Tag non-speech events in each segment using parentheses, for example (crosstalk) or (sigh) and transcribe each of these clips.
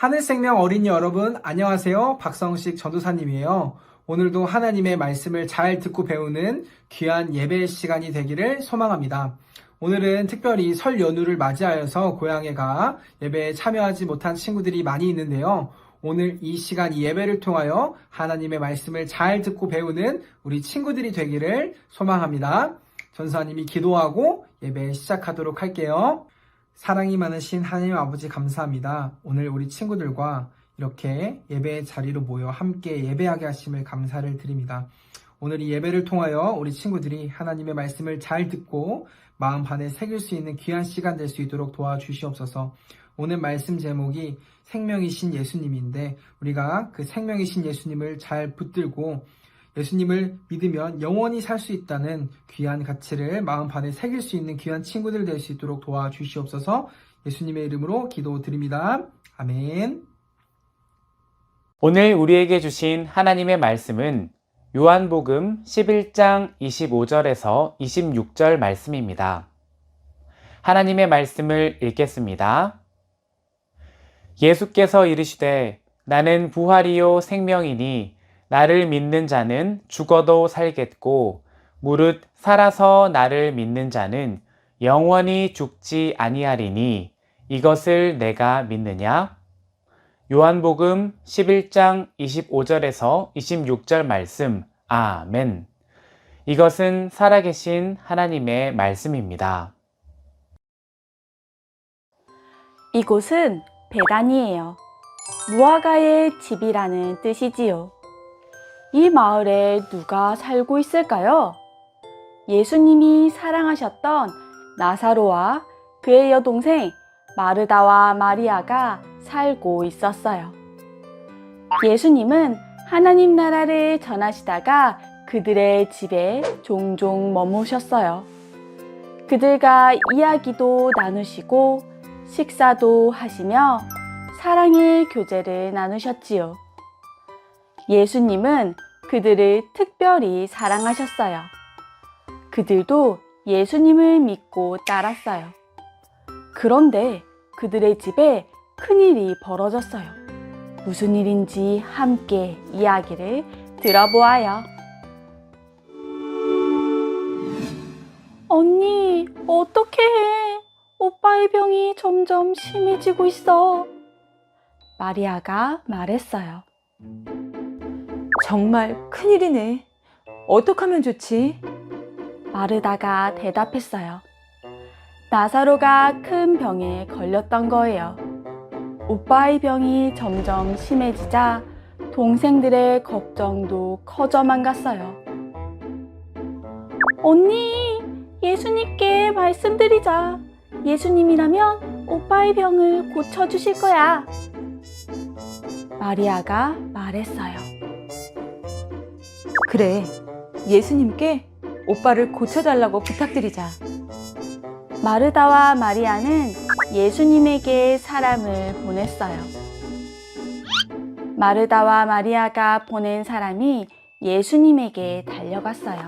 하늘생명 어린이 여러분, 안녕하세요. 박성식 전도사님이에요. 오늘도 하나님의 말씀을 잘 듣고 배우는 귀한 예배 시간이 되기를 소망합니다. 오늘은 특별히 설 연휴를 맞이하여서 고향에 가 예배에 참여하지 못한 친구들이 많이 있는데요. 오늘 이 시간 이 예배를 통하여 하나님의 말씀을 잘 듣고 배우는 우리 친구들이 되기를 소망합니다. 전사님이 기도하고 예배 시작하도록 할게요. 사랑이 많으신 하나님 아버지 감사합니다. 오늘 우리 친구들과 이렇게 예배 자리로 모여 함께 예배하게 하심을 감사를 드립니다. 오늘 이 예배를 통하여 우리 친구들이 하나님의 말씀을 잘 듣고 마음 반에 새길 수 있는 귀한 시간 될 수 있도록 도와주시옵소서. 오늘 말씀 제목이 생명이신 예수님인데 우리가 그 생명이신 예수님을 잘 붙들고 예수님을 믿으면 영원히 살 수 있다는 귀한 가치를 마음 반에 새길 수 있는 귀한 친구들 될 수 있도록 도와주시옵소서 예수님의 이름으로 기도드립니다. 아멘. 오늘 우리에게 주신 하나님의 말씀은 요한복음 11장 25절에서 26절 말씀입니다. 하나님의 말씀을 읽겠습니다. 예수께서 이르시되 나는 부활이요 생명이니 나를 믿는 자는 죽어도 살겠고 무릇 살아서 나를 믿는 자는 영원히 죽지 아니하리니 이것을 내가 믿느냐? 요한복음 11장 25절에서 26절 말씀. 아멘. 이것은 살아계신 하나님의 말씀입니다. 이곳은 베단이에요. 무화과의 집이라는 뜻이지요. 이 마을에 누가 살고 있을까요? 예수님이 사랑하셨던 나사로와 그의 여동생 마르다와 마리아가 살고 있었어요. 예수님은 하나님 나라를 전하시다가 그들의 집에 종종 머무셨어요. 그들과 이야기도 나누시고 식사도 하시며 사랑의 교제를 나누셨지요. 예수님은 그들을 특별히 사랑하셨어요. 그들도 예수님을 믿고 따랐어요. 그런데 그들의 집에 큰일이 벌어졌어요. 무슨 일인지 함께 이야기를 들어보아요. 언니, 어떻게 해? 오빠의 병이 점점 심해지고 있어. 마리아가 말했어요. 정말 큰일이네. 어떡하면 좋지? 마르다가 대답했어요. 나사로가 큰 병에 걸렸던 거예요. 오빠의 병이 점점 심해지자 동생들의 걱정도 커져만 갔어요. 언니, 예수님께 말씀드리자. 예수님이라면 오빠의 병을 고쳐주실 거야. 마리아가 말했어요. 그래. 예수님께 오빠를 고쳐달라고 부탁드리자. 마르다와 마리아는 예수님에게 사람을 보냈어요. 마르다와 마리아가 보낸 사람이 예수님에게 달려갔어요.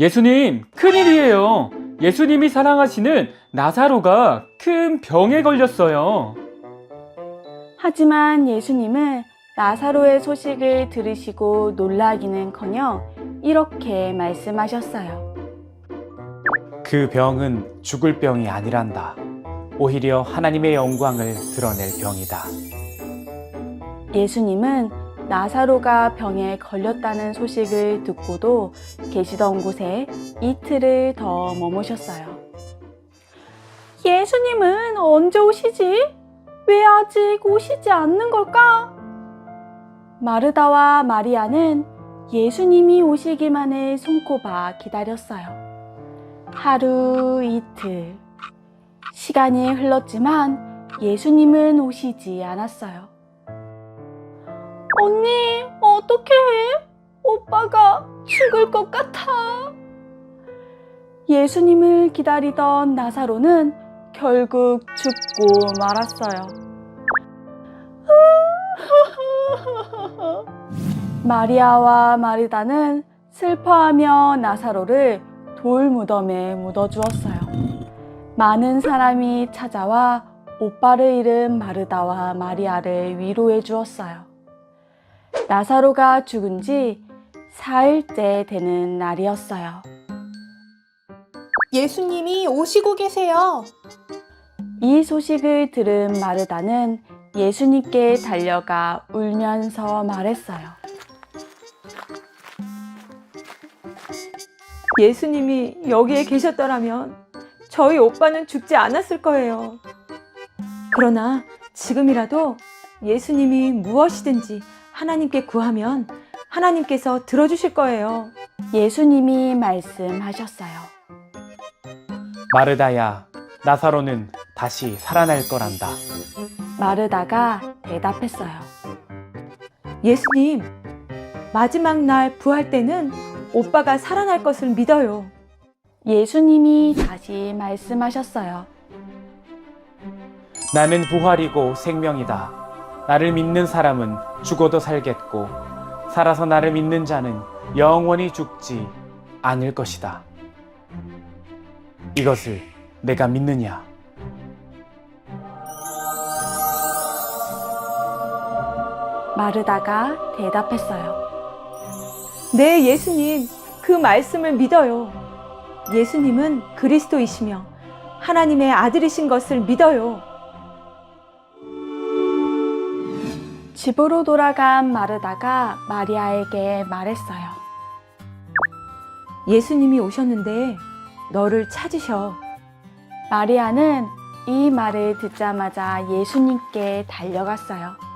예수님, 큰일이에요. 예수님이 사랑하시는 나사로가 큰 병에 걸렸어요. 하지만 예수님은 나사로의 소식을 들으시고 놀라기는커녕 이렇게 말씀하셨어요. 그 병은 죽을 병이 아니란다. 오히려 하나님의 영광을 드러낼 병이다. 예수님은 나사로가 병에 걸렸다는 소식을 듣고도 계시던 곳에 이틀을 더 머무셨어요. 예수님은 언제 오시지? 왜 아직 오시지 않는 걸까? 마르다와 마리아는 예수님이 오시기만을 손꼽아 기다렸어요. 하루 이틀. 시간이 흘렀지만 예수님은 오시지 않았어요. 언니, 어떻게 해? 오빠가 죽을 것 같아. 예수님을 기다리던 나사로는 결국 죽고 말았어요. (laughs) 마리아와 마리다는 슬퍼하며 나사로를 돌 무덤에 묻어 주었어요. 많은 사람이 찾아와 오빠를 잃은 마르다와 마리아를 위로해 주었어요. 나사로가 죽은 지 4일째 되는 날이었어요. 예수님이 오시고 계세요. 이 소식을 들은 마르다는 예수님께 달려가 울면서 말했어요. 예수님이 여기에 계셨더라면 저희 오빠는 죽지 않았을 거예요. 그러나 지금이라도 예수님이 무엇이든지 하나님께 구하면 하나님께서 들어주실 거예요. 예수님이 말씀하셨어요. 마르다야, 나사로는 다시 살아날 거란다. 마르다가 대답했어요. 예수님, 마지막 날 부활 때는 오빠가 살아날 것을 믿어요. 예수님이 다시 말씀하셨어요. 나는 부활이고 생명이다. 나를 믿는 사람은 죽어도 살겠고, 살아서 나를 믿는 자는 영원히 죽지 않을 것이다. 이것을 내가 믿느냐? 마르다가 대답했어요. 네, 예수님, 그 말씀을 믿어요. 예수님은 그리스도이시며 하나님의 아들이신 것을 믿어요. 집으로 돌아간 마르다가 마리아에게 말했어요. 예수님이 오셨는데 너를 찾으셔. 마리아는 이 말을 듣자마자 예수님께 달려갔어요.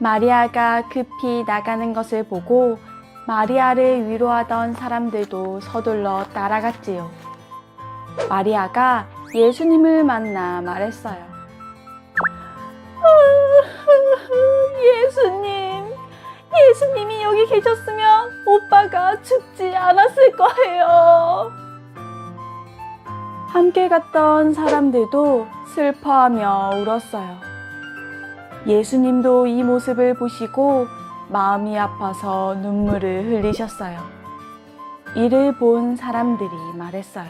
마리아가 급히 나가는 것을 보고 마리아를 위로하던 사람들도 서둘러 따라갔지요. 마리아가 예수님을 만나 말했어요. (laughs) 예수님, 예수님이 여기 계셨으면 오빠가 죽지 않았을 거예요. 함께 갔던 사람들도 슬퍼하며 울었어요. 예수님도 이 모습을 보시고 마음이 아파서 눈물을 흘리셨어요. 이를 본 사람들이 말했어요.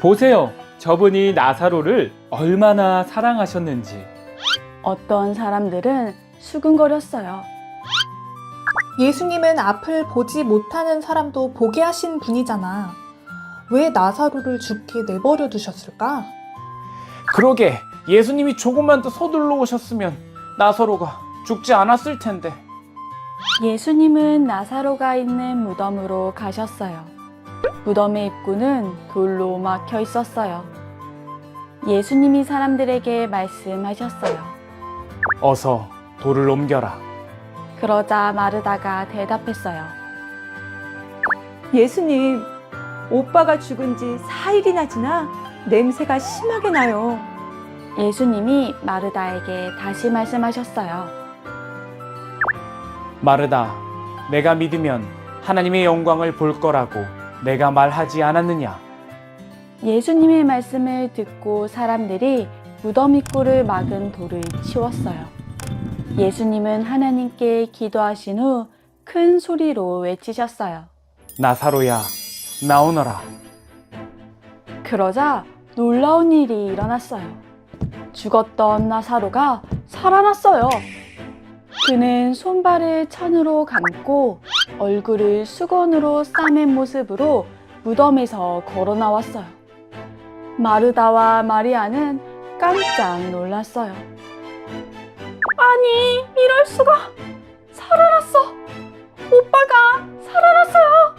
보세요. 저분이 나사로를 얼마나 사랑하셨는지. 어떤 사람들은 수근거렸어요. 예수님은 앞을 보지 못하는 사람도 보게 하신 분이잖아. 왜 나사로를 죽게 내버려 두셨을까? 그러게 예수님이 조금만 더 서둘러 오셨으면 나사로가 죽지 않았을 텐데. 예수님은 나사로가 있는 무덤으로 가셨어요. 무덤의 입구는 돌로 막혀 있었어요. 예수님이 사람들에게 말씀하셨어요. 어서 돌을 옮겨라. 그러자 마르다가 대답했어요. 예수님, 오빠가 죽은 지 4일이나 지나 냄새가 심하게 나요. 예수님이 마르다에게 다시 말씀하셨어요. 마르다, 내가 믿으면 하나님의 영광을 볼 거라고 내가 말하지 않았느냐? 예수님의 말씀을 듣고 사람들이 무덤 입구를 막은 돌을 치웠어요. 예수님은 하나님께 기도하신 후 큰 소리로 외치셨어요. 나사로야, 나오너라. 그러자 놀라운 일이 일어났어요. 죽었던 나사로가 살아났어요. 그는 손발을 천으로 감고 얼굴을 수건으로 싸맨 모습으로 무덤에서 걸어 나왔어요. 마르다와 마리아는 깜짝 놀랐어요. 아니, 이럴 수가! 살아났어! 오빠가 살아났어요!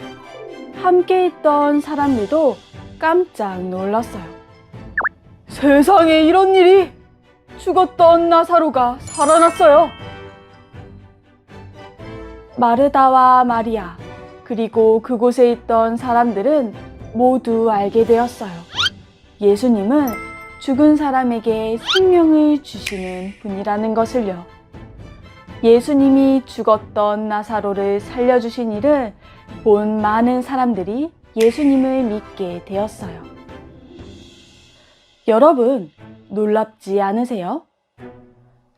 함께 있던 사람들도 깜짝 놀랐어요. 세상에 이런 일이! 죽었던 나사로가 살아났어요. 마르다와 마리아, 그리고 그곳에 있던 사람들은 모두 알게 되었어요. 예수님은 죽은 사람에게 생명을 주시는 분이라는 것을요. 예수님이 죽었던 나사로를 살려주신 일을 본 많은 사람들이 예수님을 믿게 되었어요. 여러분, 놀랍지 않으세요?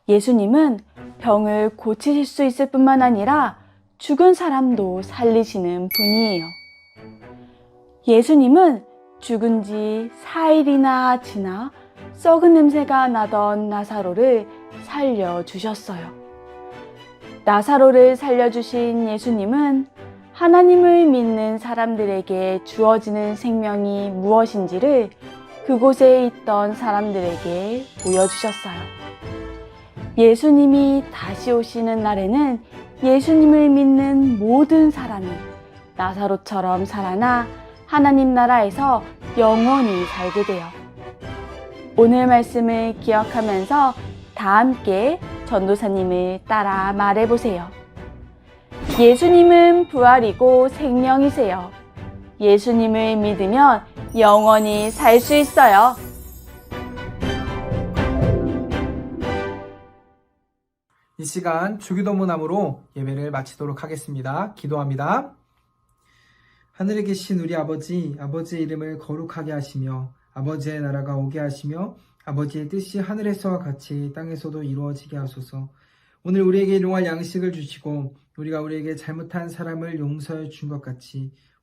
예수님은 병을 고치실 수 있을 뿐만 아니라 죽은 사람도 살리시는 분이에요. 예수님은 죽은 지 4일이나 지나 썩은 냄새가 나던 나사로를 살려주셨어요. 나사로를 살려주신 예수님은 하나님을 믿는 사람들에게 주어지는 생명이 무엇인지를 그곳에 있던 사람들에게 보여주셨어요. 예수님이 다시 오시는 날에는 예수님을 믿는 모든 사람이 나사로처럼 살아나 하나님 나라에서 영원히 살게 돼요. 오늘 말씀을 기억하면서 다 함께 전도사님을 따라 말해보세요. 예수님은 부활이고 생명이세요. 예수님을 믿으면 영원히 살 수 있어요. 이 시간 주기도문함으로 예배를 마치도록 하겠습니다. 기도합니다. 하늘에 계신 우리 아버지, 아버지의 이름을 거룩하게 하시며 아버지의 나라가 오게 하시며 아버지의 뜻이 하늘에서와 같이 땅에서도 이루어지게 하소서. 오늘 우리에게 일용할 양식을 주시고 우리가 우리에게 잘못한 사람을 용서해 준 것 같이